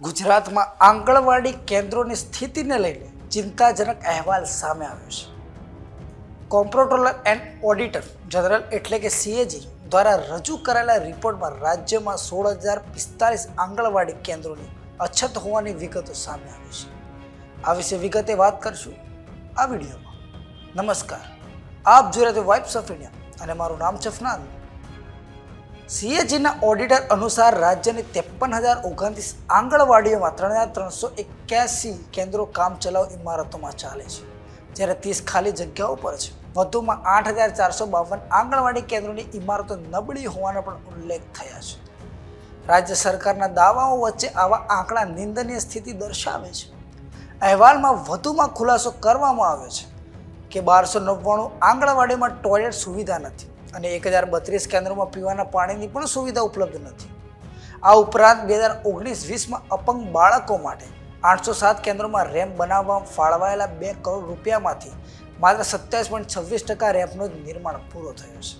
ગુજરાતમાં આંગણવાડી કેન્દ્રોની સ્થિતિને લઈને ચિંતાજનક અહેવાલ સામે આવ્યો છે. કોમ્પ્રોટોલર એન્ડ ઓડિટર જનરલ એટલે કે સીએજી દ્વારા રજૂ કરાયેલા રિપોર્ટમાં રાજ્યમાં સોળ હજાર પિસ્તાલીસ આંગણવાડી કેન્દ્રોની અછત હોવાની વિગતો સામે આવી છે. આ વિશે વિગતે વાત કરશું આ વિડીયોમાં. નમસ્કાર. આપ જોઈ રહ્યા વાઇબ્સ ઓફ ઇન્ડિયા અને મારું નામ છે સીએજીના ઓડિટર અનુસાર રાજ્યની ત્રેપન હજાર ઓગણત્રીસ આંગણવાડીઓમાં ત્રણ હજાર ત્રણસો એક્યાસી કેન્દ્રો કામ ચલાઉ ઇમારતોમાં ચાલે છે. જ્યારે ત્રીસ ખાલી જગ્યાઓ પર છે. વધુમાં આઠ હજાર ચારસો બાવન આંગણવાડી કેન્દ્રોની ઇમારતો નબળી હોવાનો પણ ઉલ્લેખ થયા છે. રાજ્ય સરકારના દાવાઓ વચ્ચે આવા આંકડા નિંદનીય સ્થિતિ દર્શાવે છે. અહેવાલમાં વધુમાં ખુલાસો કરવામાં આવ્યો છે કે બારસો નવ્વાણું આંગણવાડીમાં ટોયલેટ સુવિધા નથી. અને એક હજાર બત્રીસ કેન્દ્રોમાં પીવાના પાણીની પણ સુવિધા ઉપલબ્ધ નથી. આ ઉપરાંત બે હજાર ઓગણીસ વીસમાં અપંગ બાળકો માટે આઠસો સાત કેન્દ્રોમાં રેમ્પ બનાવવા ફાળવાયેલા બે કરોડ રૂપિયામાંથી માત્ર સત્યાવીસ પોઈન્ટ છવ્વીસ ટકા રેમ્પનું જ નિર્માણ પૂરો થયો છે.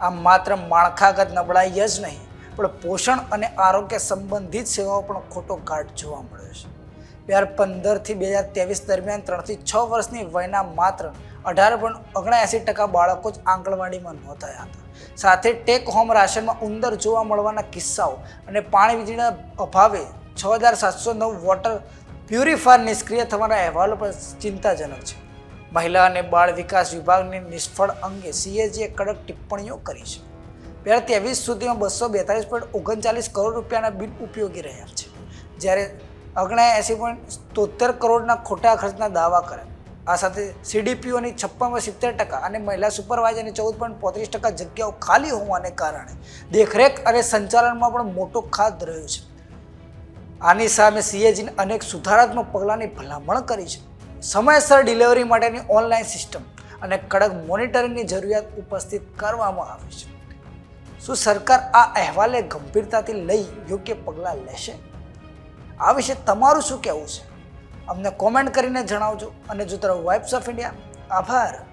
આ માત્ર માળખાગત નબળાઈ જ નહીં, પણ પોષણ અને આરોગ્ય સંબંધિત સેવાઓ પણ ખોટો ઘાટ જોવા મળ્યો છે. બે હજાર પંદરથી બે હજાર ત્રેવીસ દરમિયાન ત્રણથી છ વર્ષની વયના માત્ર અઢાર પોઈન્ટ ઓગણએંસી ટકા બાળકો જ આંગણવાડીમાં નોંધાયા હતા. સાથે ટેક હોમ રાશનમાં ઉંદર જોવા મળવાના કિસ્સાઓ અને પાણી વીજળીના અભાવે છ હજાર સાતસો નવ વોટર પ્યુરિફાયર નિષ્ક્રિય થવાના અહેવાલો પણ ચિંતાજનક છે. મહિલા અને બાળ વિકાસ વિભાગની નિષ્ફળ અંગે સીએજીએ કડક ટિપ્પણીઓ કરી છે. બે હજાર ત્રેવીસ સુધીમાં બસો બેતાલીસ પોઈન્ટ ઓગણચાલીસ કરોડ રૂપિયાના બિન ઉપયોગી રહ્યા છે. જ્યારે અગણા એંસી પોઈન્ટ તોતેર કરોડના ખોટા ખર્ચના દાવા કરે આ સાથે સીડીપીઓની છપ્પન સિત્તેર ટકા અને મહિલા સુપરવાઇઝરની ચૌદ પોઈન્ટ પોત્રીસ ટકા જગ્યાઓ ખાલી હોવાને કારણે દેખરેખ અને સંચાલનમાં પણ મોટો ખાધ રહ્યો છે. આની સામે સીએજીને અનેક સુધારાત્મક પગલાંની ભલામણ કરી છે. સમયસર ડિલિવરી માટેની ઓનલાઈન સિસ્ટમ અને કડક મોનિટરિંગની જરૂરિયાત ઉપસ્થિત કરવામાં આવી છે. શું સરકાર આ અહેવાલને ગંભીરતાથી લઈ યોગ્ય પગલાં લેશે? આ વિશે તમારું શું કહેવું છે? અમને કોમેન્ટ કરીને જણાવજો અને જો તરફ વાઇબ્સ ઓફ ઇન્ડિયા આભાર.